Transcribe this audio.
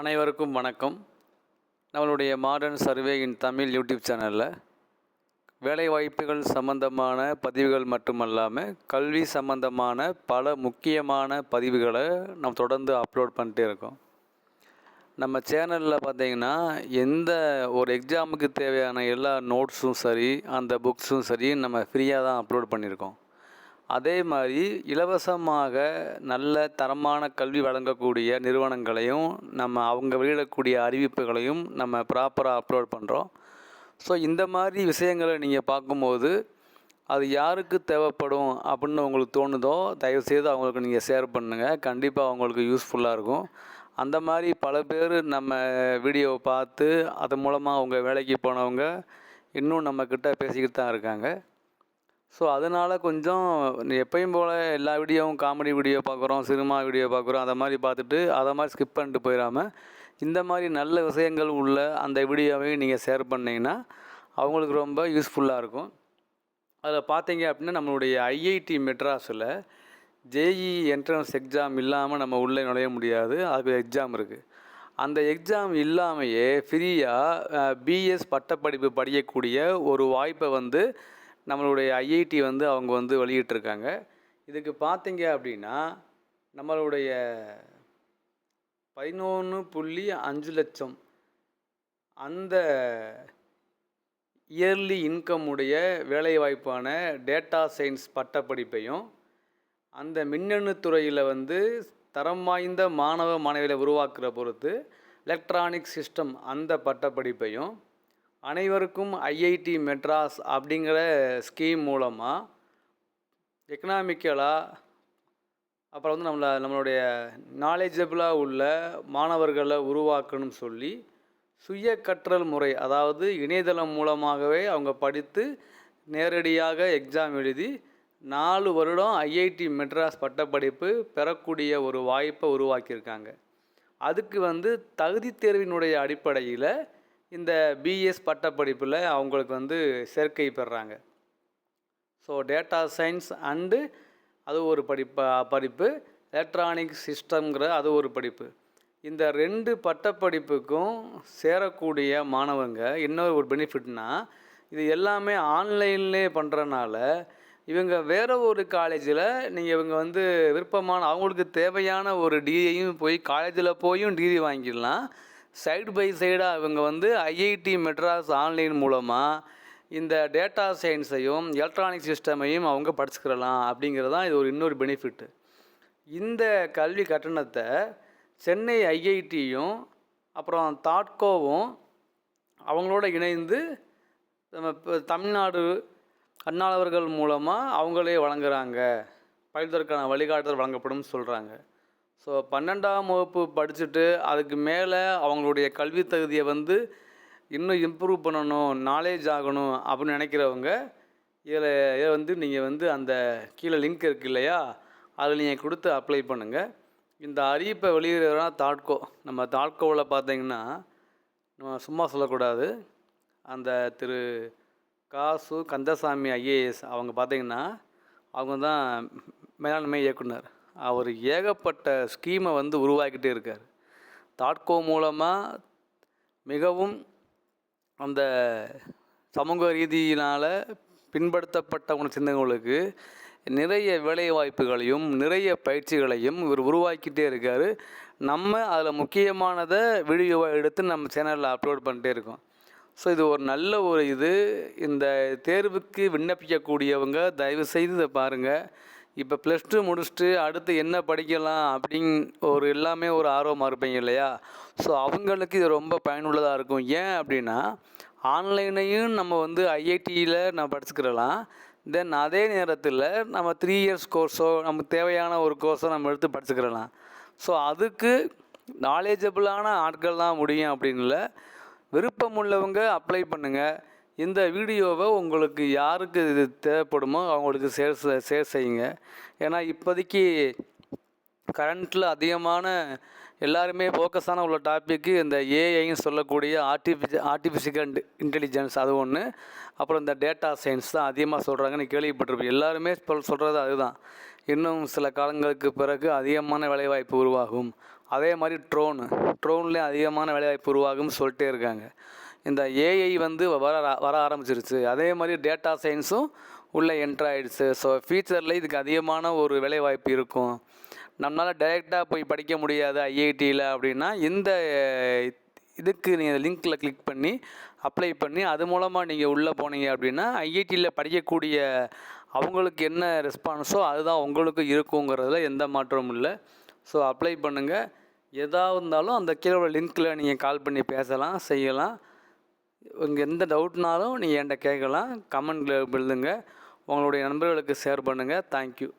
அனைவருக்கும் வணக்கம். நம்மளுடைய modern survey in Tamil YouTube சேனலில் வேலைவாய்ப்புகள் சம்பந்தமான பதிவுகள் மட்டுமல்லாமல் கல்வி சம்பந்தமான பல முக்கியமான பதிவுகளை நம்ம தொடர்ந்து அப்லோட் பண்ணிட்டே இருக்கோம். நம்ம சேனலில் பார்த்தீங்கன்னா எந்த ஒரு எக்ஸாமுக்கு தேவையான எல்லா நோட்ஸும் சரி அந்த புக்ஸும் சரி நம்ம ஃப்ரீயாக தான் அப்லோட் பண்ணியிருக்கோம். அதே மாதிரி இலவசமாக நல்ல தரமான கல்வி வழங்கக்கூடிய நிறுவனங்களையும் நம்ம அவங்க வெளியிடக்கூடிய அறிவிப்புகளையும் நம்ம ப்ராப்பராக அப்லோட் பண்ணுறோம் ஸோ இந்த மாதிரி விஷயங்களை நீங்கள் பார்க்கும்போது அது யாருக்கு தேவைப்படும் அப்படின்னு உங்களுக்கு தோணுதோ தயவுசெய்து அவங்களுக்கு நீங்கள் ஷேர் பண்ணுங்கள் கண்டிப்பாக அவங்களுக்கு யூஸ்ஃபுல்லாக இருக்கும். அந்த மாதிரி பல பேர் நம்ம வீடியோவை பார்த்து அது மூலமாக அவங்க வேலைக்கு போனவங்க இன்னும் நம்மக்கிட்ட பேசிக்கிட்டு தான் இருக்காங்க. ஸோ அதனால் கொஞ்சம் எப்பயும் போல் எல்லா வீடியோவும் காமெடி வீடியோ பார்க்குறோம் சினிமா வீடியோ பார்க்குறோம் அதை மாதிரி பார்த்துட்டு அதை மாதிரி ஸ்கிப் பண்ணிட்டு போயிடாமல் இந்த மாதிரி நல்ல விஷயங்கள் உள்ள அந்த வீடியோவையும் நீங்கள் ஷேர் பண்ணிங்கன்னா அவங்களுக்கு ரொம்ப யூஸ்ஃபுல்லாக இருக்கும். அதில் பார்த்தீங்க அப்படின்னா நம்மளுடைய ஐஐடி மெட்ராஸில் ஜேஇ என்ட்ரன்ஸ் எக்ஸாம் இல்லாமல் நம்ம உள்ளே நுழைய முடியாது. அதுக்கு எக்ஸாம் இருக்குது அந்த எக்ஸாம் இல்லாமையே ஃப்ரீயாக பிஎஸ் பட்டப்படிப்பு படிக்கக்கூடிய ஒரு வாய்ப்பை வந்து நம்மளுடைய ஐஐடி வந்து அவங்க வந்து வெளியிட்டிருக்காங்க. இதுக்கு பார்த்தீங்க அப்படின்னா நம்மளுடைய பதினொன்று புள்ளி அஞ்சு லட்சம் அந்த இயர்லி இன்கம் உடைய வேலைவாய்ப்பான டேட்டா சயின்ஸ் பட்டப்படிப்பையும் அந்த மின்னணு துறையில் வந்து தரம் வாய்ந்த மாணவ மாணவிகளை உருவாக்குற பொறுத்து எலக்ட்ரானிக் சிஸ்டம் அந்த பட்டப்படிப்பையும் அனைவருக்கும் ஐஐடி மெட்ராஸ் அப்படிங்கிற ஸ்கீம் மூலமாக எக்கனாமிக்கலாக அப்புறம் வந்து நம்மளை நம்மளுடைய நாலேஜபிளாக உள்ள மாணவர்களை உருவாக்கணும்னு சொல்லி சுய கற்றல் முறை அதாவது இணையதளம் மூலமாகவே அவங்க படித்து நேரடியாக எக்ஸாம் எழுதி நாலு வருடம் ஐஐடி மெட்ராஸ் பட்டப்படிப்பு பெறக்கூடிய ஒரு வாய்ப்பை உருவாக்கியிருக்காங்க. அதுக்கு வந்து தகுதி தேர்வினுடைய அடிப்படையில் இந்த பிஎஸ் பட்டப்படிப்பில் அவங்களுக்கு வந்து சேர்க்கை பெறுறாங்க ஸோ டேட்டா சயின்ஸ் அண்டு அது ஒரு படிப்பா படிப்பு. எலக்ட்ரானிக் சிஸ்டம்ங்கிற அது ஒரு படிப்பு. இந்த ரெண்டு பட்டப்படிப்புக்கும் சேரக்கூடிய மாணவங்க இன்னொரு ஒரு பெனிஃபிட்னா இது எல்லாமே ஆன்லைன்லே பண்ணுறனால இவங்க வேறு ஒரு காலேஜில் நீங்கள் இவங்க வந்து விருப்பமான அவங்களுக்கு தேவையான ஒரு டிகிரியையும் போய் காலேஜில் போயும் டிகிரி வாங்கிடலாம். சைடு பை சைடாக இவங்க வந்து ஐஐடி மெட்ராஸ் ஆன்லைன் மூலமாக இந்த டேட்டா சயின்ஸையும் எலக்ட்ரானிக் சிஸ்டமையும் அவங்க படிச்சுக்கிறலாம் அப்படிங்கிறது தான் இது ஒரு இன்னொரு பெனிஃபிட்டு இந்த கல்வி கட்டணத்தை சென்னை ஐஐடியும் அப்புறம் தாட்கோவும் அவங்களோட இணைந்து நம்ம இப்போ தமிழ்நாடு அண்ணாளவர்கள் மூலமாக அவங்களே வழங்குகிறாங்க பயில்வதற்கான வழிகாட்டுதல் வழங்கப்படும் சொல்கிறாங்க ஸோ பன்னெண்டாம் வகுப்பு படிச்சுட்டு அதுக்கு மேலே அவங்களுடைய கல்வி தகுதியை வந்து இன்னும் இம்ப்ரூவ் பண்ணணும் நாலேஜ் ஆகணும் அப்படின்னு நினைக்கிறவங்க இதில் இதை வந்து நீங்கள் வந்து அந்த கீழே லிங்க் இருக்கு இல்லையா? அதில் நீங்கள் கொடுத்து அப்ளை பண்ணுங்கள் இந்த அறிவிப்பை வெளியிடுறா தாட்கோ. நம்ம தாட்கோவில் பார்த்தீங்கன்னா நம்ம சும்மா சொல்லக்கூடாது. அந்த திரு காசு கந்தசாமி ஐஏஎஸ் அவங்க பார்த்தீங்கன்னா அவங்க தான் மேலாண்மை இயக்குனர். அவர் ஏகப்பட்ட ஸ்கீமை வந்து உருவாக்கிட்டே இருக்கார். தாட்கோ மூலமாக மிகவும் அந்த சமூக ரீதியினால் பின்படுத்தப்பட்ட சிந்தனைகளுக்கு நிறைய வேலைவாய்ப்புகளையும் நிறைய பயிற்சிகளையும் இவர் உருவாக்கிட்டே இருக்கார். நம்ம அதில் முக்கியமானதை வீடியோ எடுத்து நம்ம சேனலில் அப்லோட் பண்ணிட்டே இருக்கோம். ஸோ இது ஒரு நல்ல ஒரு இது. இந்த தேர்வுக்கு விண்ணப்பிக்கக்கூடியவங்க தயவுசெய்து இதை பாருங்கள் இப்போ ப்ளஸ் டூ முடிச்சுட்டு அடுத்து என்ன படிக்கலாம் அப்படிங் ஒரு எல்லாமே ஒரு ஆர்வமாக இருப்பீங்க இல்லையா? ஸோ அவங்களுக்கு இது ரொம்ப பயனுள்ளதாக இருக்கும். ஏன் அப்படின்னா ஆன்லைனையும் நம்ம வந்து ஐஐடியில் நம்ம படிச்சுக்கிறலாம். தென் அதே நேரத்தில் நம்ம த்ரீ இயர்ஸ் கோர்ஸோ நமக்கு தேவையான ஒரு கோர்ஸோ நம்ம எடுத்து படிச்சுக்கிறலாம். ஸோ அதுக்கு நாலேஜபிளான ஆட்கள் தான் முடியும் அப்படின்னு இல்லை. விருப்பம் உள்ளவங்க அப்ளை பண்ணுங்கள் இந்த வீடியோவை உங்களுக்கு யாருக்கு இது தேவைப்படுமோ அவங்களுக்கு ஷேர் ஷேர் செய்யுங்க. ஏன்னா இப்போதைக்கு கரண்ட்டில் அதிகமான எல்லாருமே ஃபோக்கஸான உள்ள டாப்பிக்கு இந்த ஏஐன்னு சொல்லக்கூடிய ஆர்டிஃபிஷி ஆர்டிஃபிஷியல் இன்டெலிஜென்ஸ் அது ஒன்று அப்புறம் இந்த டேட்டா சயின்ஸ் தான் அதிகமாக சொல்கிறாங்கன்னு கேள்விப்பட்டிருப்பேன் எல்லாருமே சொல் சொல்கிறது அதுதான். இன்னும் சில காலங்களுக்கு பிறகு அதிகமான வேலைவாய்ப்பு உருவாகும். அதே மாதிரி ட்ரோனு ட்ரோன்லேயும் அதிகமான வேலைவாய்ப்பு உருவாகும்னு சொல்லிட்டே இருக்காங்க. இந்த ஏஐ வந்து வர வர ஆரம்பிச்சிருச்சு. அதே மாதிரி டேட்டா சயின்ஸும் உள்ளே என்ட்ராயிடுச்சு ஸோ ஃபியூச்சரில் இதுக்கு அதிகமான ஒரு வேலைவாய்ப்பு இருக்கும். நம்மளால் டைரெக்டாக போய் படிக்க முடியாது ஐஐடியில் அப்படின்னா இந்த இதுக்கு நீங்கள் லிங்க்கில் கிளிக் பண்ணி அப்ளை பண்ணி அது மூலமாக நீங்கள் உள்ளே போனீங்க அப்படின்னா ஐஐடியில் படிக்கக்கூடிய அவங்களுக்கு என்ன ரெஸ்பான்ஸோ அதுதான் உங்களுக்கு இருக்குங்கிறதுல எந்த மாற்றமும் இல்லை. ஸோ அப்ளை பண்ணுங்கள் எதாக இருந்தாலும் அந்த கீழே உள்ள லிங்க்கில் நீங்கள் கால் பண்ணி பேசலாம் செய்யலாம். உங்கள் எந்த டவுட்னாலும் நீங்கள் என்கிட்ட கேட்கலாம். கமெண்ட்டில் எழுதுங்க. உங்களுடைய நண்பர்களுக்கு ஷேர் பண்ணுங்கள் தேங்க்யூ